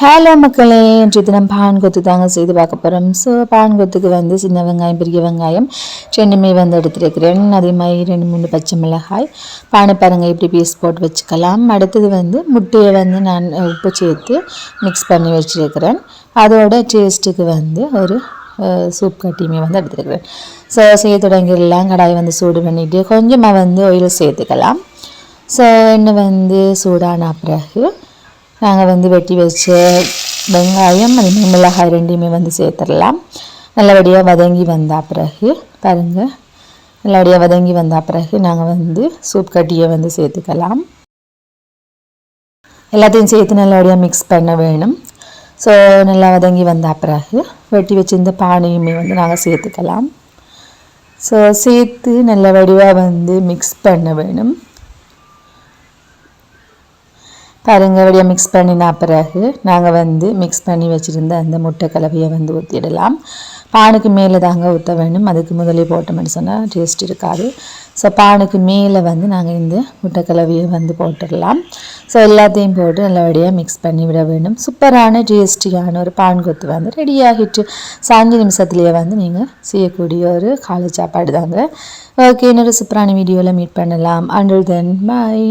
Hello மக்களே. இன்றைய தினம் பான் கொத்து தாங்க செய்து பார்க்க போகிறோம் ஸோ பான் கொத்துக்கு வந்து சின்ன வெங்காயம் பெரிய வெங்காயம் ரெண்டுமே வந்து எடுத்துருக்கிறேன். அதே மாதிரி ரெண்டு மூணு பச்சை மிளகாய் பானை பாருங்கள் இப்படி பீஸ் போட்டு வச்சுக்கலாம். அடுத்தது வந்து முட்டையை வந்து நான் உப்பு சேர்த்து மிக்ஸ் பண்ணி வச்சுருக்கிறேன். அதோட டேஸ்ட்டுக்கு வந்து ஒரு சூப் கட்டியுமே வந்து எடுத்துருக்கிறேன். ஸோ செய்ய தொடங்கிடலாம். கடாயை வந்து சூடு பண்ணிவிட்டு கொஞ்சமாக வந்து ஆயில் சேர்த்துக்கலாம். ஸோ எண்ணெய் வந்து சூடான பிறகு நாங்கள் வந்து வெட்டி வச்ச வெங்காயம் அதே மிளகாய் ரெண்டையுமே வந்து சேர்த்துடலாம். நல்லபடியாக வதங்கி வந்த பிறகு பாருங்கள் நல்லபடியாக வதங்கி வந்த பிறகு நாங்கள் வந்து சூப் கட்டியை வந்து சேர்த்துக்கலாம். எல்லாத்தையும் சேர்த்து நல்லபடியாக மிக்ஸ் பண்ண வேணும். ஸோ நல்லா வதங்கி வந்த பிறகு வெட்டி வச்சிருந்த பானையுமே வந்து நாங்கள் சேர்த்துக்கலாம். ஸோ சேர்த்து நல்ல வடிவாக வந்து மிக்ஸ் பண்ண வேணும். பாருங்கள் வழியாக மிக்ஸ் பண்ணின பிறகு நாங்கள் வந்து மிக்ஸ் பண்ணி வச்சுருந்த அந்த முட்டை கலவையை வந்து ஊற்றிடலாம் பானுக்கு மேலே தாங்க ஊற்ற வேணும். அதுக்கு முதலே போட்டோம்னு சொன்னால் டேஸ்ட் இருக்காது. ஸோ பானுக்கு மேலே வந்து நாங்கள் இந்த முட்டை கலவையை வந்து போட்டுடலாம். ஸோ எல்லாத்தையும் போட்டு நல்லபடியாக மிக்ஸ் பண்ணி விட வேண்டும் சூப்பரான டேஸ்டியான ஒரு பான் கொத்து வந்து ரெடியாகிட்டு சாஞ்சு நிமிஷத்துலேயே வந்து நீங்கள் செய்யக்கூடிய ஒரு காலை சாப்பாடு தாங்க. ஓகே இன்னொரு சூப்பரான வீடியோவில் மீட் பண்ணலாம். அண்டர் தென் பாய்